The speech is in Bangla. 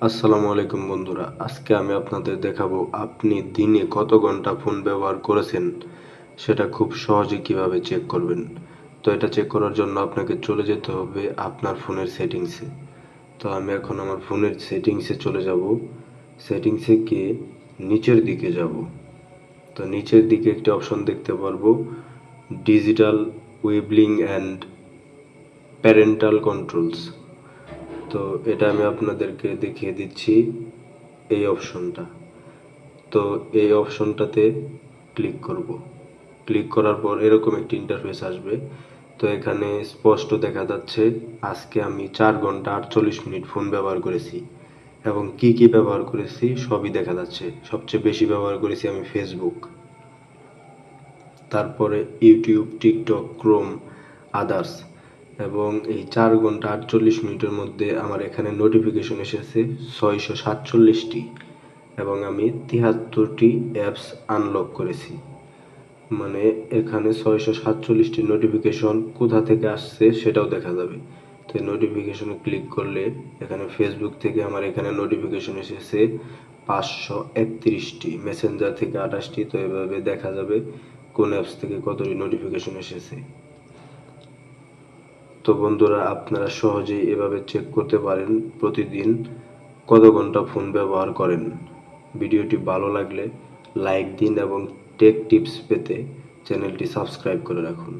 আসসালামু আলাইকুম বন্ধুরা, আজকে আমি আপনাদের দেখাবো আপনি দিনে কত ঘণ্টা ফোন ব্যবহার করেছেন, সেটা খুব সহজে কীভাবে চেক করবেন। তো এটা চেক করার জন্য আপনাকে চলে যেতে হবে আপনার ফোনের সেটিংসে তো আমি এখন আমার ফোনের সেটিংসে চলে যাব। সেটিংসে গিয়ে নিচের দিকে যাব। তো নিচের দিকে একটি অপশন দেখতে পারব ডিজিটাল ওয়েবলিং অ্যান্ড প্যারেন্টাল কন্ট্রোলস তো এটা আমি আপনাদেরকে দেখিয়ে দিচ্ছি এই অপশনটা। তো এই অপশনটাতে ক্লিক করব। ক্লিক করার পর এরকম একটি ইন্টারফেস আসবে। তো এখানে স্পষ্ট দেখা যাচ্ছে, আজকে আমি চার ঘণ্টা আটচল্লিশ মিনিট ফোন ব্যবহার করেছি এবং কি কি ব্যবহার করেছি সবই দেখা যাচ্ছে। সবচেয়ে বেশি ব্যবহার করেছি আমি ফেসবুক তারপরে ইউটিউব টিকটক ক্রোম আদার্স এবং এই চার ঘণ্টা আটচল্লিশ মিনিটের মধ্যে আমার এখানে নোটিফিকেশন এসেছে ছয়শো সাতচল্লিশটি এবং আমি তিয়াত্তরটি অ্যাপস আনলক করেছি। মানে এখানে ছয়শো সাতচল্লিশটি নোটিফিকেশন কোথা থেকে আসছে সেটাও দেখা যাবে। তো নোটিফিকেশনে ক্লিক করলে এখানে ফেসবুক থেকে আমার এখানে নোটিফিকেশন এসেছে পাঁচশো একত্রিশটি মেসেঞ্জার থেকে আঠাশটি, তো এভাবে দেখা যাবে কোন অ্যাপস থেকে কতটি নোটিফিকেশন এসেছে। তো বন্ধুরা, আপনারা সহজেই এভাবে চেক করতে পারেন প্রতিদিন কত ঘণ্টা ফোন ব্যবহার করেন। ভিডিওটি ভালো লাগলে লাইক দিন এবং টেক টিপস পেতে চ্যানেলটি সাবস্ক্রাইব করে রাখুন।